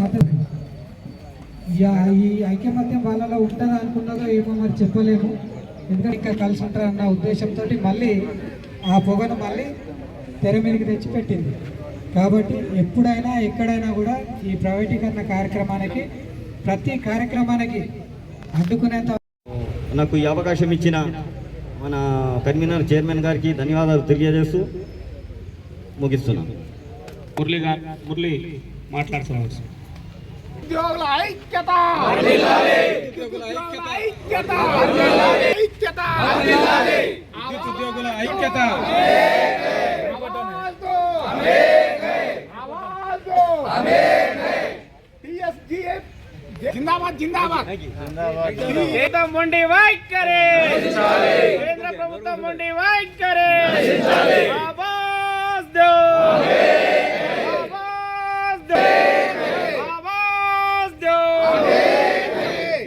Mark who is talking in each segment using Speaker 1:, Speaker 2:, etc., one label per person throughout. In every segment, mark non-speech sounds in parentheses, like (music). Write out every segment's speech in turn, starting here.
Speaker 1: మద్దతు యా- ఈ ఐక్యమత్యం వాళ్ళలో ఉంటుందా అనుకున్నదో ఏమో మరి చెప్పలేము. ఎందుకంటే ఇంకా కలిసి ఉంటారు అన్న ఉద్దేశంతో మళ్ళీ ఆ పొగను మళ్ళీ తెర మీదకి తెచ్చి పెట్టింది కాబట్టి ఎప్పుడైనా ఎక్కడైనా కూడా ఈ ప్రైవేటీకరణ కార్యక్రమానికి ప్రతి కార్యక్రమానికి అడ్డుకునేంత
Speaker 2: నాకు ఈ అవకాశం ఇచ్చిన మన కన్వీనర్ చైర్మన్ గారికి ధన్యవాదాలు తెలియజేస్తూ ముగిస్తున్నాను.
Speaker 3: మురళి గారు మురళి మాట్లాడుతున్నాను.
Speaker 4: ఉద్యోగుల ఐక్యత ఉద్యోగుల ఐక్యత ఐక్యత
Speaker 3: ఉద్యోగుల ఐక్యత
Speaker 4: ఆవాజు ఆవాజు టీఎస్జీఎఫ్ జిందాబాద్ జిందాబాద్
Speaker 3: కేంద్రం మొండి వైఖరి కేంద్ర ప్రభుత్వం మొండి వైఖరి ఆవాజ్ దో ఆవాజ్ దో ఆవాజ్ దో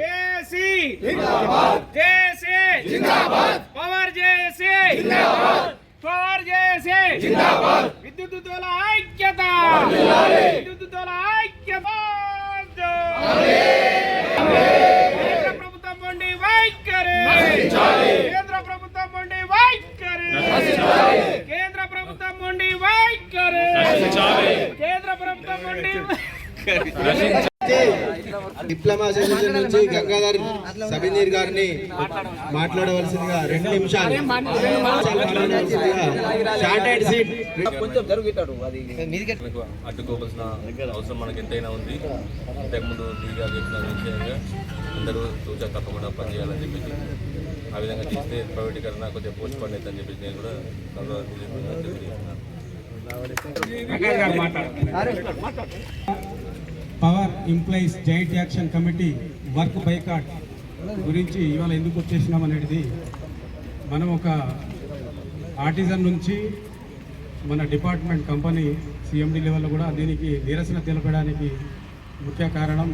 Speaker 3: JC JC power JC power JC విద్యుత్ ఉద్యోగుల ఐక్యత! విద్యుత్ ఉద్యోగుల ఐక్యత! కేంద్ర ప్రభుత్వం మొండి వైఖరి! కేంద్ర ప్రభుత్వం మొండి వైఖరి! కేంద్ర ప్రభుత్వం మొండి వైఖరి! కేంద్ర ప్రభుత్వం మొండి
Speaker 5: డిప్లొమా అసోసియేషన్ నుంచి గంగాధర్ సబీనీర్ గారిని మాట్లాడవలసిందిగా రెండు నిమిషాలు. Short and sweet.
Speaker 6: మనకు అడ్డుకోవాల్సిన అవసరం మనకు ఎంతైనా ఉంది. ఇంతకుముందు గారు చెప్పిన విషయంగా అందరూ తూచా తప్పకుండా పనిచేయాలని చెప్పేసి. ఆ విధంగా చేస్తే ప్రైవేటీకరణ కొద్దిగా పోస్ట్ పండ్ అవుతుందని చెప్పేసి నేను కూడా గౌరవ తెలియజేస్తున్నాను.
Speaker 7: Power employees joint action committee work boycott గురించి ఇవాళ ఎందుకు వచ్చేసినాం అనేది మనం ఒక ఆర్టిజన్ నుంచి మన డిపార్ట్మెంట్ కంపెనీ సిఎండి లెవెల్లో కూడా దీనికి నిరసన తెలపడానికి ముఖ్య కారణం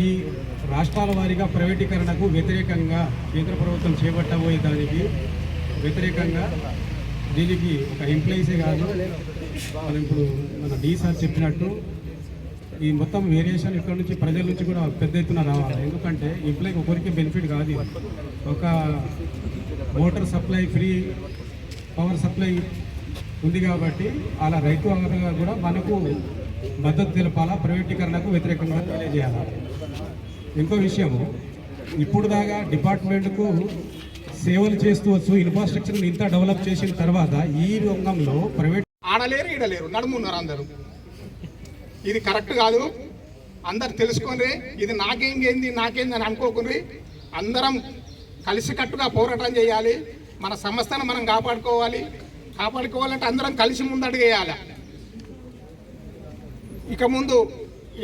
Speaker 7: ఈ రాష్ట్రాల వారీగా ప్రైవేటీకరణకు వ్యతిరేకంగా కేంద్ర ప్రభుత్వం చేపట్టబోయే దానికి వ్యతిరేకంగా దీనికి ఒక ఎంప్లాయీసే కాదు. మనం ఇప్పుడు మన డీసార్ చెప్పినట్టు ఈ మొత్తం వేరియేషన్ ఇక్కడ నుంచి ప్రజల నుంచి కూడా పెద్ద ఎత్తున రావాలి. ఎందుకంటే ఎంప్లాయ్కి ఒకరికి బెనిఫిట్ కాదు ఒక water supply free power supply ఉంది కాబట్టి అలా రైతు వర్గాలు కూడా మనకు మద్దతు తెలపాలా ప్రైవేటీకరణకు వ్యతిరేకంగా తెలియజేయాలి. ఇంకో విషయము ఇప్పుడు దాకా డిపార్ట్మెంట్కు సేవలు చేస్తూ వచ్చు ఇన్ఫ్రాస్ట్రక్చర్ని ఇంత డెవలప్ చేసిన తర్వాత ఈ రంగంలో ప్రైవేట్
Speaker 4: ఆడలేరు ఈడలేరు నడుమున్నారు అందరూ. ఇది కరెక్ట్ కాదు. అందరు తెలుసుకొని ఇది నాకేంది నాకేంది అని అనుకోకుని అందరం కలిసికట్టుగా పోరాటం చేయాలి. మన సంస్థను మనం కాపాడుకోవాలి. కాపాడుకోవాలంటే అందరం కలిసి ముందడుగేయాలి. ఇక ముందు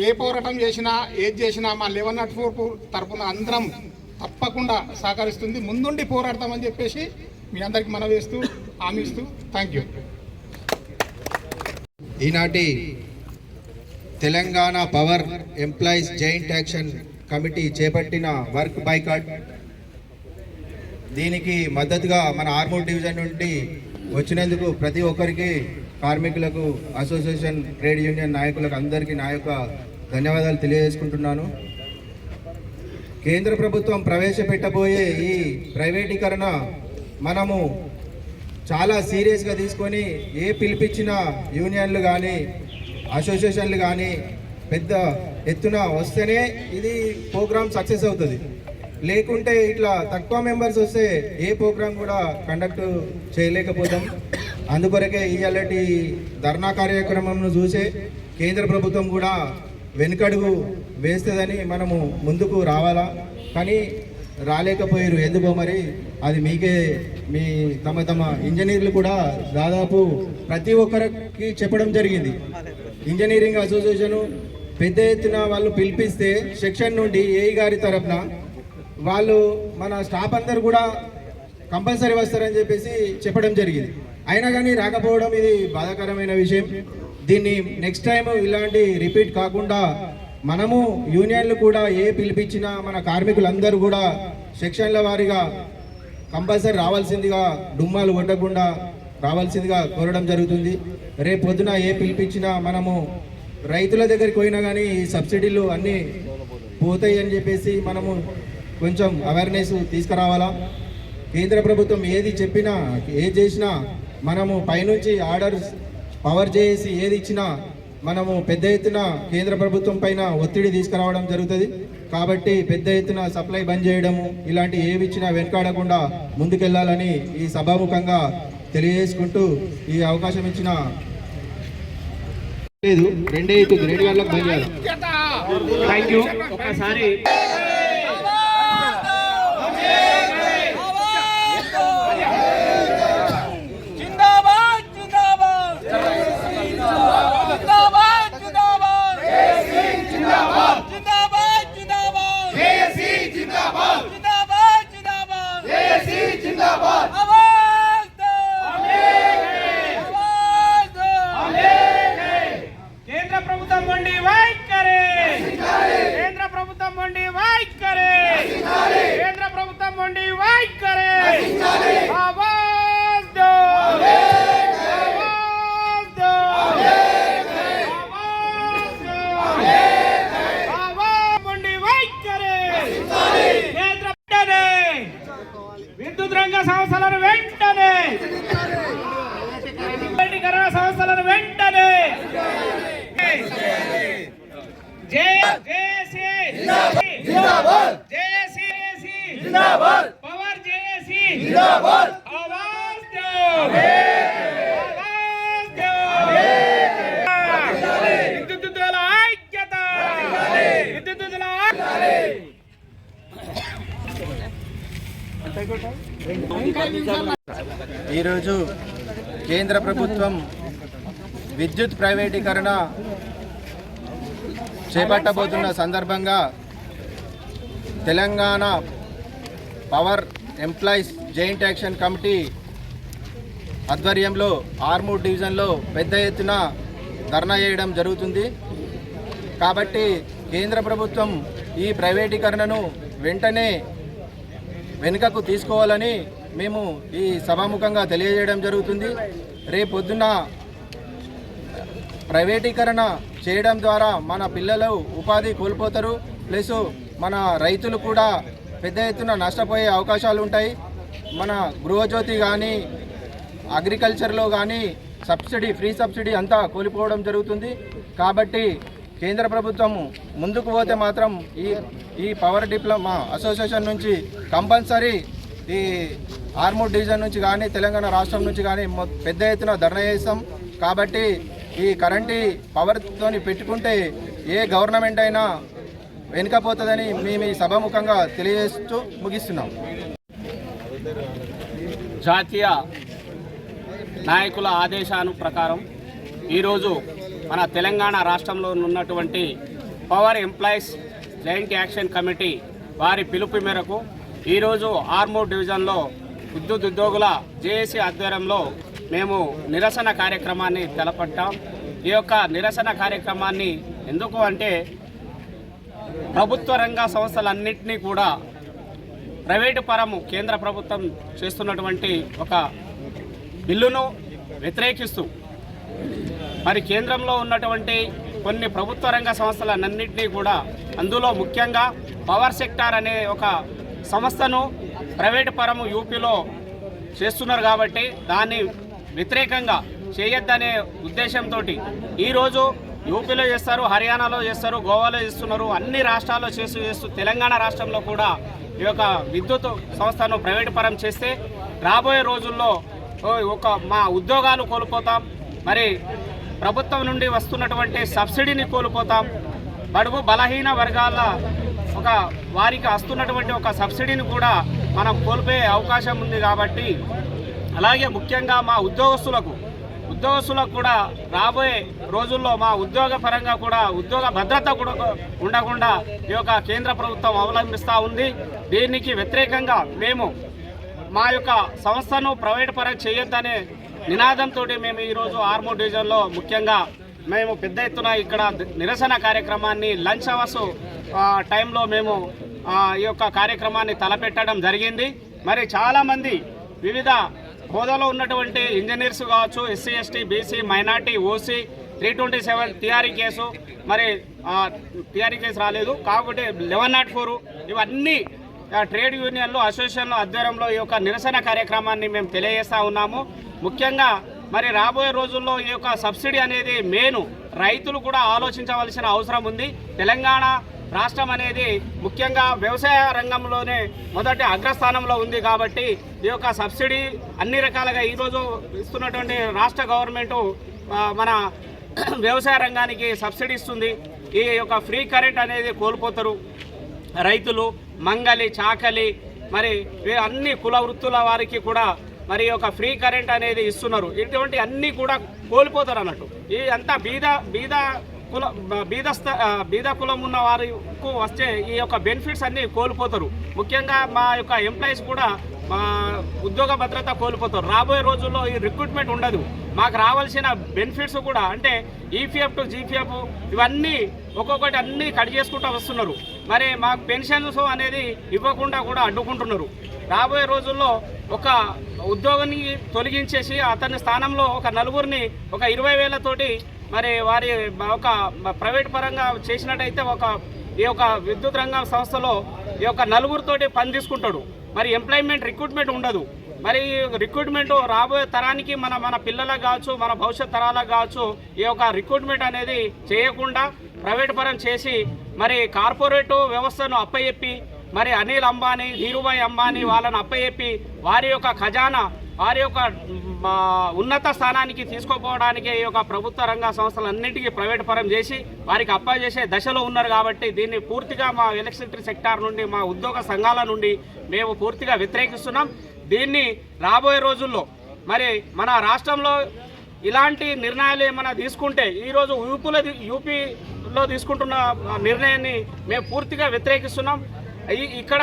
Speaker 4: ఏ పోరాటం చేసినా ఏది చేసినా మా లెవెన్ నాట్ ఫోర్ తరఫున అందరం తప్పకుండా సహకరిస్తుంది. ముందుండి పోరాడతామని చెప్పేసి మీ అందరికి మనం వేస్తూ హామీ ఇస్తూ థ్యాంక్ యూ
Speaker 5: ఈనాటి Telangana power employees joint action committee చేపట్టిన వర్క్ బైకాట్. దీనికి మద్దతుగా మన ఆర్మూర్ డివిజన్ నుండి వచ్చినందుకు ప్రతి ఒక్కరికి కార్మికులకు అసోసియేషన్ ట్రేడ్ యూనియన్ నాయకులకు అందరికీ నా యొక్క ధన్యవాదాలు తెలియజేసుకుంటున్నాను. కేంద్ర ప్రభుత్వం ప్రవేశపెట్టబోయే ఈ ప్రైవేటీకరణ మనము చాలా సీరియస్గా తీసుకొని ఏ పిలిపించిన యూనియన్లు కానీ అసోసియేషన్లు కానీ పెద్ద ఎత్తున వస్తేనే ఇది ప్రోగ్రామ్ సక్సెస్ అవుతుంది. లేకుంటే ఇట్లా తక్కువ మెంబర్స్ వస్తే ఏ ప్రోగ్రామ్ కూడా కండక్ట్ చేయలేకపోతాం. అందుకొరకే ఇవాళటి ధర్నా కార్యక్రమంను చూసే కేంద్ర ప్రభుత్వం కూడా వెనుకడుగు వేస్తుందని మనము ముందుకు రావాలా? కానీ రాలేకపోయారు ఎందుకో మరి అది మీకే మీ తమ తమ ఇంజనీర్లు కూడా దాదాపు ప్రతి ఒక్కరికి చెప్పడం జరిగింది. ఇంజనీరింగ్ అసోసియేషను పెద్ద ఎత్తున వాళ్ళు పిలిపిస్తే సెక్షన్ నుండి ఏఈ గారి తరఫున వాళ్ళు మన స్టాఫ్ అందరు కూడా కంపల్సరీ వస్తారని చెప్పేసి చెప్పడం జరిగింది. అయినా కానీ రాకపోవడం ఇది బాధాకరమైన విషయం. దీన్ని నెక్స్ట్ టైం ఇలాంటి రిపీట్ కాకుండా మనము యూనియన్లు కూడా ఏ పిలిపించినా మన కార్మికులందరూ కూడా సెక్షన్ల వారీగా కంపల్సరీ రావాల్సిందిగా డుమ్మాలు కొట్టకుండా రావాల్సిందిగా కోరడం జరుగుతుంది. రేపు పొద్దున ఏ పిలిపించినా మనము రైతుల దగ్గరికి పోయినా కానీ ఈ సబ్సిడీలు అన్నీ పోతాయి అని చెప్పేసి మనము కొంచెం అవేర్నెస్ తీసుకురావాలా. కేంద్ర ప్రభుత్వం ఏది చెప్పినా ఏది చేసినా మనము పైనుంచి ఆర్డర్స్ పవర్ చేసి ఏది ఇచ్చినా మనము పెద్ద ఎత్తున కేంద్ర ప్రభుత్వం పైన ఒత్తిడి తీసుకురావడం జరుగుతుంది. కాబట్టి పెద్ద ఎత్తున సప్లై బంద్ చేయడము ఇలాంటి ఏవి ఇచ్చినా వెనకాడకుండా ముందుకెళ్ళాలని ఈ సభాముఖంగా తెలియజేసుకుంటూ ఈ అవకాశం ఇచ్చిన లేదు రెండే రెండు వాళ్ళకి బయలుదేరాలి
Speaker 3: thank you Zindabad! Power JAC! జిందాబాద్! ఆవాజ్ దో ఆవాజ్ దో విద్యుత్తుల ఐక్యత! విద్యుత్తుల
Speaker 5: ఈరోజు కేంద్ర ప్రభుత్వం విద్యుత్ ప్రైవేటీకరణ చేపట్టబోతున్న సందర్భంగా Telangana power employees joint action committee ఆధ్వర్యంలో ఆర్మూర్ డివిజన్లో పెద్ద ఎత్తున ధర్నా చేయడం జరుగుతుంది. కాబట్టి కేంద్ర ప్రభుత్వం ఈ ప్రైవేటీకరణను వెంటనే వెనుకకు తీసుకోవాలని మేము ఈ సభాముఖంగా తెలియజేయడం జరుగుతుంది. రేపొద్దున ప్రైవేటీకరణ చేయడం ద్వారా మన పిల్లలు ఉపాధి కోల్పోతారు. ప్లస్ మన రైతులు కూడా పెద్ద ఎత్తున నష్టపోయే అవకాశాలు ఉంటాయి. మన గృహజ్యోతి కానీ అగ్రికల్చర్లో కానీ సబ్సిడీ ఫ్రీ సబ్సిడీ అంతా కోల్పోవడం జరుగుతుంది. కాబట్టి కేంద్ర ప్రభుత్వం ముందుకు పోతే మాత్రం ఈ ఈ పవర్ డిప్లొమా అసోసియేషన్ నుంచి కంపల్సరీ ఈ ఆర్మూర్ డివిజన్ నుంచి కానీ తెలంగాణ రాష్ట్రం నుంచి కానీ పెద్ద ఎత్తున ధర్నా చేస్తాం. కాబట్టి ఈ కరెంటు పవర్తోని పెట్టుకుంటే ఏ గవర్నమెంట్ అయినా వెనుకపోతుందని మేము ఈ సభాముఖంగా తెలియజేస్తూ ముగిస్తున్నాం.
Speaker 3: జాతీయ నాయకుల ఆదేశాను ప్రకారం ఈరోజు మన తెలంగాణ రాష్ట్రంలో ఉన్నటువంటి power employees joint action committee వారి పిలుపు మేరకు ఈరోజు ఆర్మూర్ డివిజన్లో విద్యుత్ ఉద్యోగుల జేఏసీ ఆధ్వర్యంలో మేము నిరసన కార్యక్రమాన్ని తెలపట్టాం. ఈ యొక్క నిరసన కార్యక్రమాన్ని ఎందుకు అంటే ప్రభుత్వ రంగ సంస్థలన్నింటినీ కూడా ప్రైవేటు పరము కేంద్ర ప్రభుత్వం చేస్తున్నటువంటి ఒక బిల్లును వ్యతిరేకిస్తూ మరి కేంద్రంలో ఉన్నటువంటి కొన్ని ప్రభుత్వ రంగ సంస్థలన్నింటినీ కూడా అందులో ముఖ్యంగా పవర్ సెక్టార్ అనే ఒక సంస్థను ప్రైవేటు పరము యూపీలో చేస్తున్నారు కాబట్టి దాన్ని వ్యతిరేకంగా చేయొద్దనే ఉద్దేశంతో ఈరోజు యూపీలో చేస్తారు హర్యానాలో చేస్తారు గోవాలో చేస్తున్నారు అన్ని రాష్ట్రాల్లో చేస్తూ చేస్తూ తెలంగాణ రాష్ట్రంలో కూడా ఈ యొక్క విద్యుత్ సంస్థను ప్రైవేటు పరం చేస్తే రాబోయే రోజుల్లో ఓ ఒక మా ఉద్యోగాలు కోల్పోతాం మరి ప్రభుత్వం నుండి వస్తున్నటువంటి సబ్సిడీని కోల్పోతాం బడుగు బలహీన వర్గాల ఒక వారికి వస్తున్నటువంటి ఒక సబ్సిడీని కూడా మనం కోల్పోయే అవకాశం ఉంది కాబట్టి అలాగే ముఖ్యంగా మా ఉద్యోగస్తులకు ఉద్యోగస్తులకు కూడా రాబోయే రోజుల్లో మా ఉద్యోగ పరంగా కూడా ఉద్యోగ భద్రత కూడా ఉండకుండా ఈ యొక్క కేంద్ర ప్రభుత్వం అవలంబిస్తూ ఉంది. దీనికి వ్యతిరేకంగా మేము మా యొక్క సంస్థను ప్రైవేట్ పరం చేయొద్దనే నినాదంతో మేము ఈరోజు ఆర్మూర్ డివిజన్లో ముఖ్యంగా మేము పెద్ద ఎత్తున ఇక్కడ నిరసన కార్యక్రమాన్ని లంచ్ అవర్స్ టైంలో మేము ఈ యొక్క కార్యక్రమాన్ని తలపెట్టడం జరిగింది. మరి చాలామంది వివిధ హోదాలో ఉన్నటువంటి ఇంజనీర్స్ కావచ్చు SC ST BC minority OC three twenty seven TRE case మరి టీఆర్ఈ కేసు రాలేదు. కాకపోతే లెవెన్ నాట్ ఫోర్ ఇవన్నీ ట్రేడ్ యూనియన్లు అసోసియేషన్ల ఆధ్వర్యంలో ఈ యొక్క నిరసన కార్యక్రమాన్ని మేము తెలియజేస్తా ఉన్నాము. ముఖ్యంగా మరి రాబోయే రోజుల్లో ఈ యొక్క సబ్సిడీ అనేది మెయిన్. రైతులు కూడా ఆలోచించవలసిన అవసరం ఉంది. తెలంగాణ రాష్ట్రం అనేది ముఖ్యంగా వ్యవసాయ రంగంలోనే మొదటి అగ్రస్థానంలో ఉంది కాబట్టి ఈ యొక్క సబ్సిడీ అన్ని రకాలుగా ఈరోజు ఇస్తున్నటువంటి రాష్ట్ర గవర్నమెంటు మన (clears throat) వ్యవసాయ రంగానికి సబ్సిడీ ఇస్తుంది. ఈ యొక్క ఫ్రీ కరెంట్ అనేది కోల్పోతారు. రైతులు మంగలి చాకలి మరి అన్ని కుల వృత్తుల వారికి కూడా మరి ఒక ఫ్రీ కరెంట్ అనేది ఇస్తున్నారు. ఇటువంటి అన్నీ కూడా కోల్పోతారు అన్నట్టు. ఈ అంతా బీద బీద కుల బీద స్థ- బీద కులం ఉన్న వారికి వస్తే ఈ యొక్క బెనిఫిట్స్ అన్నీ కోల్పోతారు. ముఖ్యంగా మా యొక్క ఎంప్లాయీస్ కూడా మా ఉద్యోగ భద్రత కోల్పోతారు. రాబోయే రోజుల్లో ఈ రిక్రూట్మెంట్ ఉండదు. మాకు రావాల్సిన బెనిఫిట్స్ కూడా అంటే ఈపీఎఫ్ టు జీపీఎఫ్ ఇవన్నీ ఒక్కొక్కటి అన్నీ కట్ చేసుకుంటూ వస్తున్నారు. మరి మాకు పెన్షన్స్ అనేది ఇవ్వకుండా కూడా అడ్డుకుంటున్నారు. రాబోయే రోజుల్లో ఒక ఉద్యోగాన్ని తొలగించేసి అతని స్థానంలో ఒక నలుగురిని ఒక ఇరవై వేలతోటి మరి వారి ఒక ప్రైవేట్ పరంగా చేసినట్టయితే ఒక ఈ యొక్క విద్యుత్ రంగ సంస్థలో ఈ యొక్క నలుగురితోటి పని తీసుకుంటాడు. మరి ఎంప్లాయ్మెంట్ రిక్రూట్మెంట్ ఉండదు. మరి రిక్రూట్మెంట్ రాబోయే తరానికి మన మన పిల్లలకు కావచ్చు మన భవిష్యత్ తరాలకు కావచ్చు ఈ యొక్క రిక్రూట్మెంట్ అనేది చేయకుండా ప్రైవేట్ పరం చేసి మరి కార్పొరేట్ వ్యవస్థను అప్పచెప్పి మరి అనిల్ అంబానీ ధీరుభాయ్ అంబానీ వాళ్ళని అప్పచెప్పి వారి యొక్క ఖజానా వారి యొక్క ఉన్నత స్థానానికి తీసుకోపోవడానికి ఈ యొక్క ప్రభుత్వ రంగ సంస్థలన్నింటికీ ప్రైవేట్ పరం చేసి వారికి అప్ప చేసే దశలో ఉన్నారు కాబట్టి దీన్ని పూర్తిగా మా ఎలక్ట్రిసిటీ సెక్టార్ నుండి మా ఉద్యోగ సంఘాల నుండి మేము పూర్తిగా వ్యతిరేకిస్తున్నాం. దీన్ని రాబోయే రోజుల్లో మరి మన రాష్ట్రంలో ఇలాంటి నిర్ణయాలు ఏమైనా తీసుకుంటే ఈరోజు యూపీలో యూపీలో తీసుకుంటున్న నిర్ణయాన్ని మేము పూర్తిగా వ్యతిరేకిస్తున్నాం. ఇక్కడ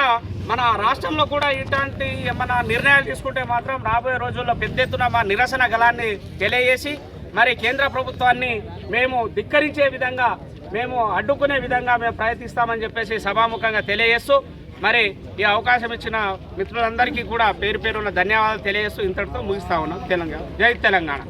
Speaker 3: మన రాష్ట్రంలో కూడా ఇట్లాంటి ఏమైనా నిర్ణయాలు తీసుకుంటే మాత్రం రాబోయే రోజుల్లో పెద్ద ఎత్తున మా నిరసన గలాన్ని తెలియజేసి మరి కేంద్ర ప్రభుత్వాన్ని మేము ధిక్కరించే విధంగా మేము అడ్డుకునే విధంగా మేము ప్రయత్నిస్తామని చెప్పేసి సభాముఖంగా తెలియజేస్తూ మరి ఈ అవకాశం ఇచ్చిన మిత్రులందరికీ కూడా పేరు పేరున్న ధన్యవాదాలు తెలియజేస్తూ ఇంతటితో ముగిస్తా ఉన్నాం. తెలంగాణ. జై తెలంగాణ.